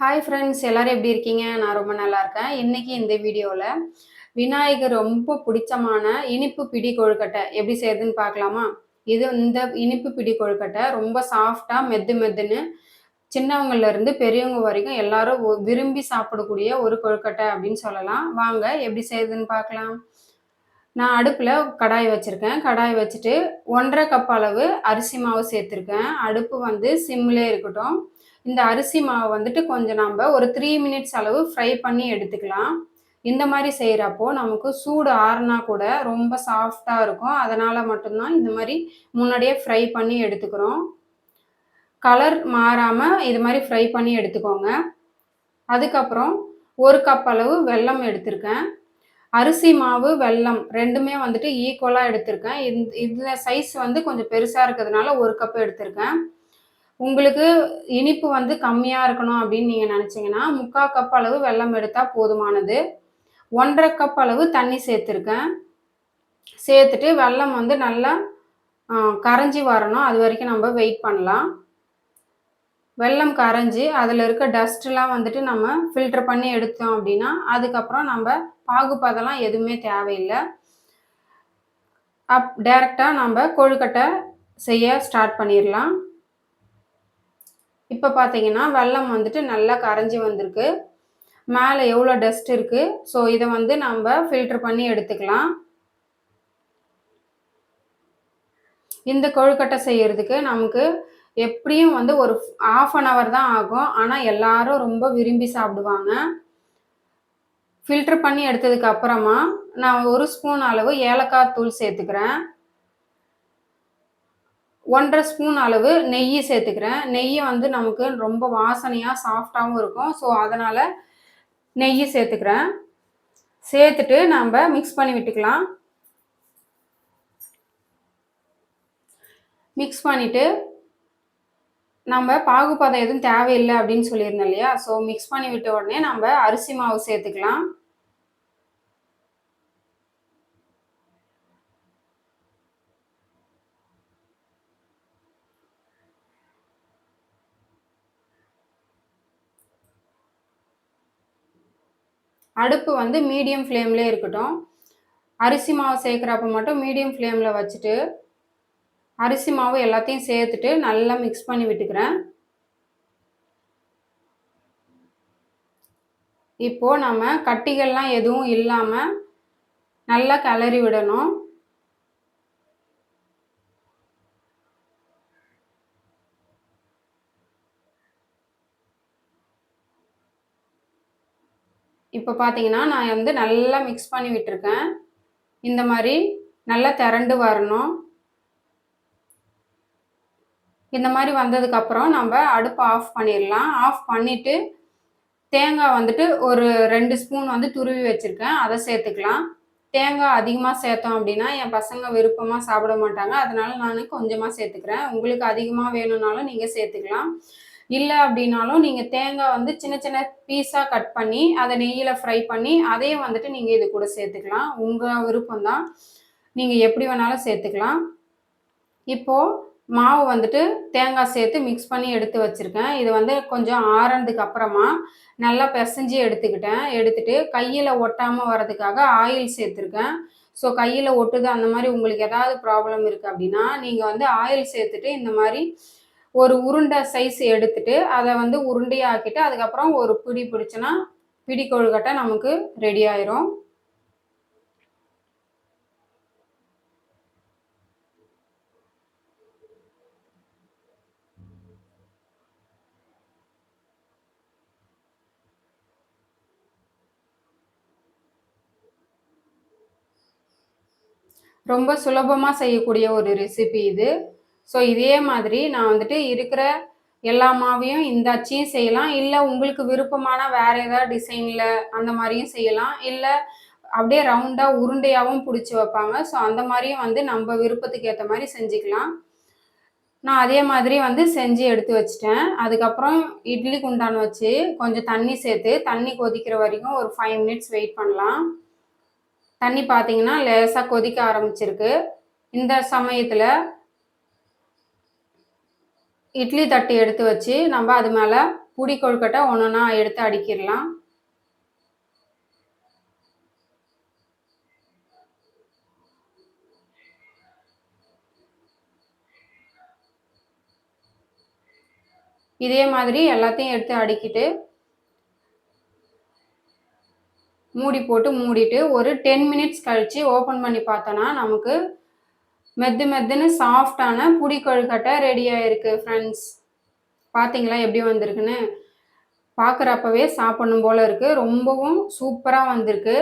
Hi friends எல்லோரும் எப்படி இருக்கீங்க? நான் ரொம்ப நல்லா இருக்கேன். இன்றைக்கி இந்த வீடியோவில் விநாயகர் ரொம்ப பிடிச்சமான இனிப்பு பிடி கொழுக்கட்டை எப்படி செய்யறதுன்னு பார்க்கலாமா? இது இந்த இனிப்பு பிடி கொழுக்கட்டை ரொம்ப சாஃப்டாக மெத்து மெத்துன்னு சின்னவங்கள்லேருந்து பெரியவங்க வரைக்கும் எல்லாரும் விரும்பி சாப்பிடக்கூடிய ஒரு கொழுக்கட்டை அப்படின்னு சொல்லலாம். வாங்க எப்படி செய்யுதுன்னு பார்க்கலாம். நான் அடுப்பில் கடாய் வச்சுருக்கேன். கடாய் வச்சுட்டு ஒன்றரை கப் அளவு அரிசி மாவு சேர்த்துருக்கேன். அடுப்பு வந்து சிம்லே இருக்கட்டும். இந்த அரிசி மாவு வந்துட்டு கொஞ்சம் நம்ம ஒரு த்ரீ மினிட்ஸ் அளவு ஃப்ரை பண்ணி எடுத்துக்கலாம். இந்த மாதிரி செய்கிறப்போ நமக்கு சூடு ஆறுனா கூட ரொம்ப சாஃப்டாக இருக்கும். அதனால் மட்டும்தான் இந்த மாதிரி முன்னாடியே ஃப்ரை பண்ணி எடுத்துக்கிறோம். கலர் மாறாமல் இது மாதிரி ஃப்ரை பண்ணி எடுத்துக்கோங்க. அதுக்கப்புறம் ஒரு கப் அளவு வெல்லம் எடுத்திருக்கேன். அரிசி மாவு வெல்லம் ரெண்டுமே வந்துட்டு ஈக்குவலாக எடுத்திருக்கேன். இந்த இதில் சைஸ் வந்து கொஞ்சம் பெருசாக இருக்கிறதுனால ஒரு கப் எடுத்திருக்கேன். உங்களுக்கு இனிப்பு வந்து கம்மியாக இருக்கணும் அப்படின்னு நீங்கள் நினச்சிங்கன்னா முக்கால் கப் அளவு வெல்லம் எடுத்தால் போதுமானது. ஒன்றரை கப் அளவு தண்ணி சேர்த்துருக்கேன். சேர்த்துட்டு வெல்லம் வந்து நல்லா கரைஞ்சி வரணும். அது வரைக்கும் நம்ம வெயிட் பண்ணலாம். வெல்லம் கரைஞ்சி அதில் இருக்க டஸ்ட்லாம் வந்துட்டு நம்ம ஃபில்டர் பண்ணி எடுத்தோம் அப்படின்னா அதுக்கப்புறம் நம்ம பாகுபதெல்லாம் எதுவுமே தேவையில்லை. அப் டேரெக்டாக நம்ம கொழுக்கட்டை செய்ய ஸ்டார்ட் பண்ணிடலாம். இப்போ பார்த்தீங்கன்னா வெல்லம் வந்துட்டு நல்லா கரைஞ்சி வந்திருக்கு. மேலே எவ்வளோ டஸ்ட் இருக்குது ஸோ இதை வந்து நம்ம ஃபில்டர் பண்ணி எடுத்துக்கலாம். இந்த கொழுக்கட்டை செய்கிறதுக்கு நமக்கு எப்படியும் வந்து ஒரு ஆஃப் அன் ஹவர் தான் ஆகும். ஆனால் எல்லாரும் ரொம்ப விரும்பி சாப்பிடுவாங்க. ஃபில்டர் பண்ணி எடுத்ததுக்கு அப்புறமா நான் ஒரு ஸ்பூன் அளவு ஏலக்காய் தூள் சேர்த்துக்கிறேன். ஒன்றரை ஸ்பூன் அளவு நெய் சேர்த்துக்கிறேன். நெய் வந்து நமக்கு ரொம்ப வாசனையாக சாஃப்டாகவும் இருக்கும். ஸோ அதனால் நெய் சேர்த்துக்கிறேன். சேர்த்துட்டு நாம் மிக்ஸ் பண்ணி விட்டுக்கலாம். மிக்ஸ் பண்ணிவிட்டு நம்ம பாகுபதம் எதுவும் தேவையில்லை அப்படின்னு சொல்லியிருந்தோம் இல்லையா? ஸோ மிக்ஸ் பண்ணி விட்ட உடனே நம்ம அரிசி மாவு சேர்த்துக்கலாம். அடுப்பு வந்து மீடியம் ஃப்ளேம்லேயே இருக்கட்டும். அரிசி மாவு சேர்க்குறப்ப மட்டும் மீடியம் ஃப்ளேமில் வச்சுட்டு அரிசி மாவு எல்லாத்தையும் சேர்த்துட்டு நல்லா மிக்ஸ் பண்ணி விட்டுக்கிறேன். இப்போது நம்ம கட்டிகள்லாம் எதுவும் இல்லாமல் நல்லா கிளறி விடணும். இப்போ பார்த்தீங்கன்னா நான் வந்து நல்லா மிக்ஸ் பண்ணி விட்டுருக்கேன். இந்த மாதிரி நல்லா திரண்டு வரணும். இந்த மாதிரி வந்ததுக்கப்புறம் நம்ம அடுப்பை ஆஃப் பண்ணிடலாம் ஆஃப் பண்ணிவிட்டு தேங்காய் வந்துட்டு ஒரு ரெண்டு ஸ்பூன் வந்து துருவி வச்சுருக்கேன். அதை சேர்த்துக்கலாம். தேங்காய் அதிகமாக சேர்த்தோம் அப்படின்னா என் பசங்க விருப்பமாக சாப்பிட மாட்டாங்க. அதனால நான் கொஞ்சமாக சேர்த்துக்கிறேன். உங்களுக்கு அதிகமாக வேணும்னாலும் நீங்கள் சேர்த்துக்கலாம். இல்லை அப்படின்னாலும் நீங்கள் தேங்காய் வந்து சின்ன சின்ன பீஸாக கட் பண்ணி அதை நெய்யில் ஃப்ரை பண்ணி அதையும் வந்துட்டு நீங்கள் இது கூட சேர்த்துக்கலாம். உங்கள் விருப்பம்தான். நீங்கள் எப்படி வேணாலும் சேர்த்துக்கலாம். இப்போது மாவு வந்துட்டு தேங்காய் சேர்த்து மிக்ஸ் பண்ணி எடுத்து வச்சுருக்கேன். இது வந்து கொஞ்சம் ஆறனதுக்கு அப்புறமா நல்லா பிசைஞ்சு எடுத்துக்கிட்டேன். எடுத்துட்டு கையில் ஒட்டாமல் வரதுக்காக ஆயில் சேர்த்துருக்கேன். ஸோ கையில் ஒட்டுது அந்த மாதிரி உங்களுக்கு ஏதாவது ப்ராப்ளம் இருக்குது அப்படின்னா நீங்கள் வந்து ஆயில் சேர்த்துட்டு இந்த மாதிரி ஒரு உருண்டை சைஸ் எடுத்துட்டு அதை வந்து உருண்டையாக்கிட்டு அதுக்கப்புறம் ஒரு பிடி பிடிச்சோன்னா பிடி கொழுக்கட்டை நமக்கு ரெடி ஆயிரும். ரொம்ப சுலபமாக செய்யக்கூடிய ஒரு ரெசிபி இது. ஸோ இதே மாதிரி நான் வந்துட்டு இருக்கிற எல்லா மாவையும் இந்த அச்சியும் செய்யலாம். இல்லை உங்களுக்கு விருப்பமான வேற ஏதாவது டிசைனில் அந்த மாதிரியும் செய்யலாம். இல்லை அப்படியே ரவுண்டாக உருண்டையாகவும் பிடிச்சி வைப்பாங்க. ஸோ அந்த மாதிரியும் வந்து நம்ம விருப்பத்துக்கு ஏற்ற மாதிரி செஞ்சுக்கலாம். நான் அதே மாதிரி வந்து செஞ்சு எடுத்து வச்சிட்டேன். அதுக்கப்புறம் இட்லி குண்டான் வச்சு கொஞ்சம் தண்ணி சேர்த்து தண்ணி கொதிக்கிற வரைக்கும் ஒரு ஃபைவ் மினிட்ஸ் வெயிட் பண்ணலாம். தண்ணி பார்த்தீங்கன்னா லேசாக கொதிக்க ஆரம்பிச்சிருக்கு. இந்த சமயத்தில் இட்லி தட்டு எடுத்து வச்சு நம்ம அது மேலே புடி கொழுக்கட்டை ஒன்றா எடுத்து அடிக்கிடலாம். இதே மாதிரி எல்லாத்தையும் எடுத்து அடிக்கிட்டு மூடி போட்டு மூடிட்டு ஒரு டென் மினிட்ஸ் கழித்து ஓப்பன் பண்ணி பார்த்தோன்னா நமக்கு மெத்து மெத்துன்னு சாஃப்டான புடி கொழுக்கட்டை ரெடி ஆயிருக்கு ஃப்ரெண்ட்ஸ் பார்த்தீங்களா எப்படி வந்திருக்குன்னு? பார்க்குறப்பவே சாப்பிடணும் போல் இருக்குது ரொம்பவும் சூப்பராக வந்திருக்கு.